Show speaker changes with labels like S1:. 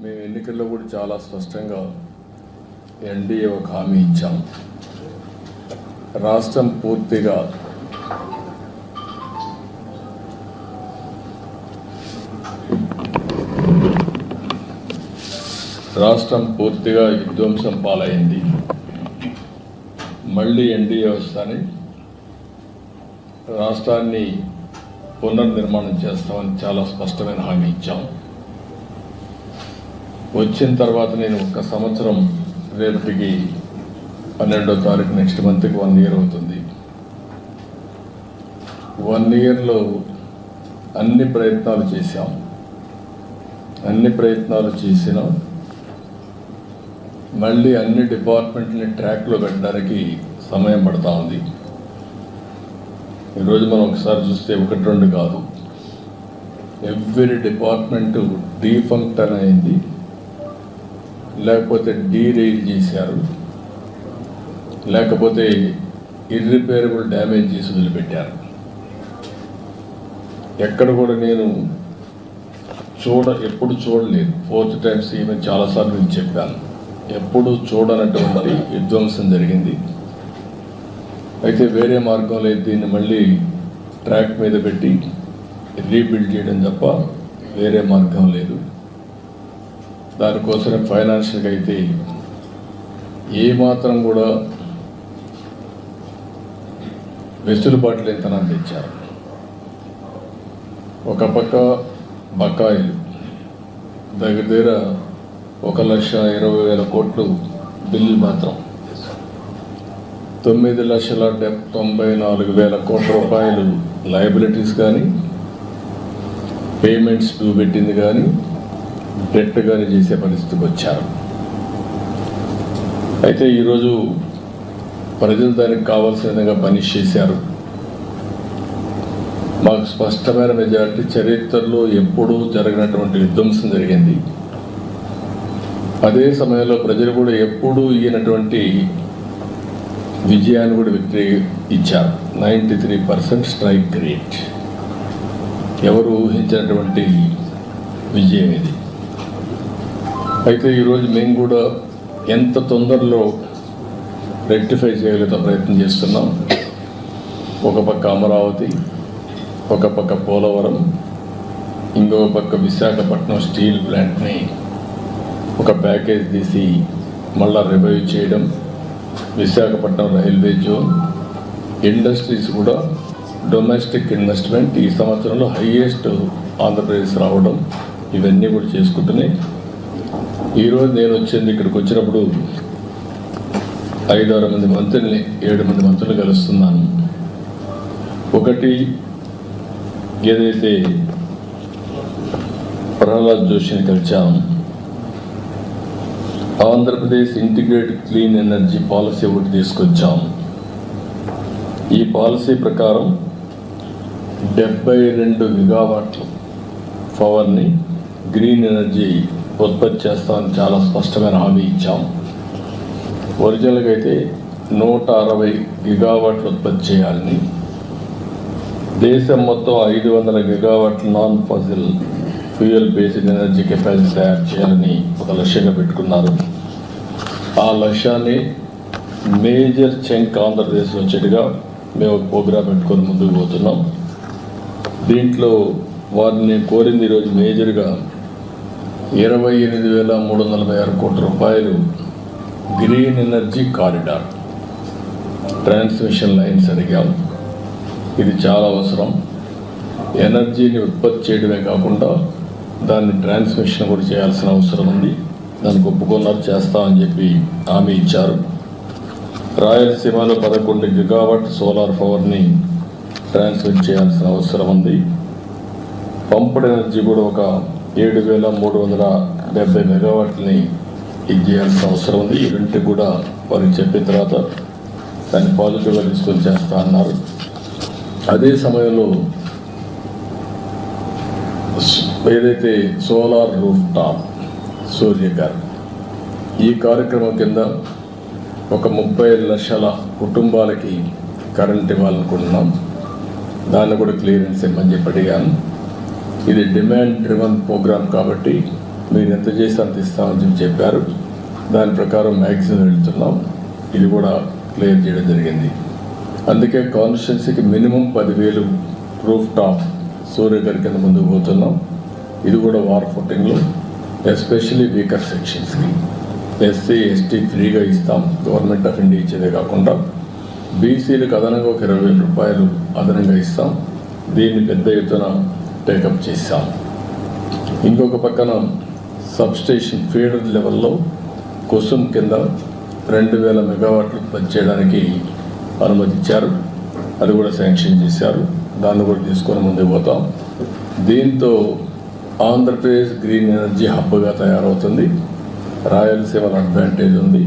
S1: మేము ఎన్నికల్లో కూడా చాలా స్పష్టంగా ఎన్డీఏ ఒక హామీ ఇచ్చాం. రాష్ట్రం పూర్తిగా రాష్ట్రం పూర్తిగా విధ్వంసం పాలైంది. మళ్ళీ ఎన్డీఏ వస్తాని రాష్ట్రాన్ని పునర్నిర్మాణం చేస్తామని చాలా స్పష్టమైన హామీ ఇచ్చాం. వచ్చిన తర్వాత నేను ఒక సంవత్సరం రేపటికి పన్నెండో తారీఖు నెక్స్ట్ మంత్కి వన్ ఇయర్ అవుతుంది. వన్ ఇయర్లో అన్ని ప్రయత్నాలు చేశాం. అన్ని ప్రయత్నాలు చేసినాం. మళ్ళీ అన్ని డిపార్ట్మెంట్ని ట్రాక్లో పెట్టడానికి సమయం పడతా ఉంది. ఈరోజు మనం ఒకసారి చూస్తే ఒకటి రెండు కాదు. ఎవ్రీ డిపార్ట్మెంట్ డీఫంక్ట్ అయింది. లేకపోతే డీరైల్ చేశారు. లేకపోతే ఇర్రిపేరబుల్ డ్యామేజ్ చేసి వదిలిపెట్టారు. ఎక్కడ కూడా నేను చూడ ఎప్పుడు చూడలేదు. ఫోర్త్ టైం ఈమె చాలాసార్లు నేను చెప్పాను. ఎప్పుడు చూడనటువంటి విధ్వంసం జరిగింది. అయితే వేరే మార్గం లేదు దీన్ని మళ్ళీ ట్రాక్ మీద పెట్టి రీబిల్డ్ చేయడం తప్ప వేరే మార్గం లేదు. దానికోసమే ఫైనాన్షియల్గా అయితే ఏమాత్రం కూడా వెసులుబాటు లేతనాన్ని తెచ్చారు. ఒక పక్క బకాయిలు దగ్గర దగ్గర ఒక లక్ష ఇరవై వేల కోట్లు బిల్లు మాత్రం. తొమ్మిది లక్షల డెబ్ తొంభై నాలుగు వేల కోట్ల రూపాయలు లయబిలిటీస్ కానీ పేమెంట్స్ డ్యూ పెట్టింది కానీ డెట్ చేసే పరిస్థితికి వచ్చారు. అయితే ఈరోజు ప్రజలు దానికి కావాల్సిన విధంగా పనిష్ చేశారు. మాకు స్పష్టమైన మెజారిటీ చరిత్రలో ఎప్పుడూ జరిగినటువంటి విధ్వంసం జరిగింది. అదే సమయంలో ప్రజలు కూడా ఎప్పుడూ ఈయనటువంటి విజయాన్ని కూడా విక్టరీ ఇచ్చారు. Ninety three percent strike rate. ఎవరు ఊహించినటువంటి విజయం ఇది? అయితే ఈరోజు మేము కూడా ఎంత తొందరలో రెక్టిఫై చేయగలిగే ప్రయత్నం చేస్తున్నాం. ఒక పక్క అమరావతి ఒక పక్క పోలవరం ఇంకో పక్క విశాఖపట్నం స్టీల్ ప్లాంట్ని ఒక ప్యాకేజ్ తీసి మళ్ళా రివైవ్ చేయడం విశాఖపట్నం రైల్వే జోన్ ఇండస్ట్రీస్ కూడా డొమెస్టిక్ ఇన్వెస్ట్మెంట్ ఈ సంవత్సరంలో హైయెస్ట్ ఆంధ్రప్రదేశ్ రావడం ఇవన్నీ కూడా చేసుకుంటున్నాయి ఈరోజు నేను వచ్చింది ఇక్కడికి వచ్చినప్పుడు ఐదారు మంది మంత్రుల్ని ఏడు మంది మంత్రులు కలుస్తున్నాను. ఒకటి ఏదైతే ప్రహ్లాద్ జోషిని కలిచాము Andhra Pradesh integrated clean energy policy ఒకటి తీసుకొచ్చాం. ఈ పాలసీ ప్రకారం డెబ్బై రెండు గిగావాట్ల పవర్ని గ్రీన్ ఎనర్జీ ఉత్పత్తి చేస్తామని చాలా స్పష్టమైన హామీ ఇచ్చాం. ఒరిజినల్గా అయితే నూట అరవై గిగావాట్లు ఉత్పత్తి చేయాలని దేశం మొత్తం ఐదు వందల గిగావాట్ల non fossil fuel based energy capacity తయారు చేయాలని ఒక లక్ష్యంగా పెట్టుకున్నారు. ఆ లక్ష్యాన్ని మేజర్ చెంక్ ఆంధ్రప్రదేశ్ వచ్చేట్టుగా మేము ఒక ప్రోగ్రాం పెట్టుకొని ముందుకు పోతున్నాం. దీంట్లో వారిని నేను కోరింది ఈరోజు మేజర్గా ఇరవై ఎనిమిది వేల మూడు వందల నలభై ఆరు కోట్ల రూపాయలు green energy corridor. Transmission lines అడిగాం. ఇది చాలా అవసరం. ఎనర్జీని ఉత్పత్తి చేయడమే కాకుండా దాన్ని ట్రాన్స్మిషన్ కూడా చేయాల్సిన అవసరం ఉంది. దానికి ఒప్పుకున్నారు చేస్తామని చెప్పి హామీ ఇచ్చారు. రాయలసీమలో పదకొండు గిగావాట్ సోలార్ పవర్ని ట్రాన్స్మిట్ చేయాల్సిన అవసరం ఉంది. పంపుడు ఎనర్జీ కూడా ఒక ఏడు వేల మూడు వందల డెబ్బై మెగావాట్లని ఇది చేయాల్సిన అవసరం ఉంది. ఈ రెండింటి కూడా వారికి చెప్పిన తర్వాత దాన్ని పాజిటివ్గా తీసుకొని చేస్తా అన్నారు. అదే సమయంలో ఏదైతే సోలార్ రూఫ్ టాప్ సూర్యగారు ఈ కార్యక్రమం కింద ఒక ముప్పై లక్షల కుటుంబాలకి కరెంట్ ఇవ్వాలనుకుంటున్నాం. దాన్ని కూడా క్లియరెన్స్ ఇవ్వమని చెప్పి అడిగాను. ఇది డిమాండ్ డ్రివన్ ప్రోగ్రామ్ కాబట్టి మీరు ఎంత చేసి అంత ఇస్తామని చెప్పి చెప్పారు. దాని ప్రకారం మ్యాక్సిమం వెళ్తున్నాం. ఇది కూడా క్లియర్ చేయడం జరిగింది. అందుకే కాన్స్టిట్యున్సీకి మినిమం పదివేలు రూఫ్ టాప్ సూర్యగారి కింద ముందుకు పోతున్నాం. ఇది కూడా వార్ ఫుటింగ్లో ఎస్పెషలీ వీకర్ సెక్షన్స్కి ఎస్సీ ఎస్టీ ఫ్రీగా ఇస్తాం. గవర్నమెంట్ ఆఫ్ ఇండియా ఇచ్చేదే కాకుండా బీసీలకు అదనంగా ఒక ఇరవై వేల రూపాయలు అదనంగా ఇస్తాం. దీన్ని పెద్ద ఎత్తున టేకప్ చేశాం. ఇంకొక పక్కన సబ్స్టేషన్ ఫీడర్ లెవెల్లో కుసుమ్ కింద రెండు వేల మెగావాట్లు పనిచేయడానికి చేయడానికి అనుమతి ఇచ్చారు అది కూడా శాంక్షన్ చేశారు. దాన్ని కూడా తీసుకొని ముందుకు పోతాం. దీంతో ఆంధ్రప్రదేశ్ గ్రీన్ ఎనర్జీ హబ్గా తయారవుతుంది. రాయలసీమలో అడ్వాంటేజ్ ఉంది.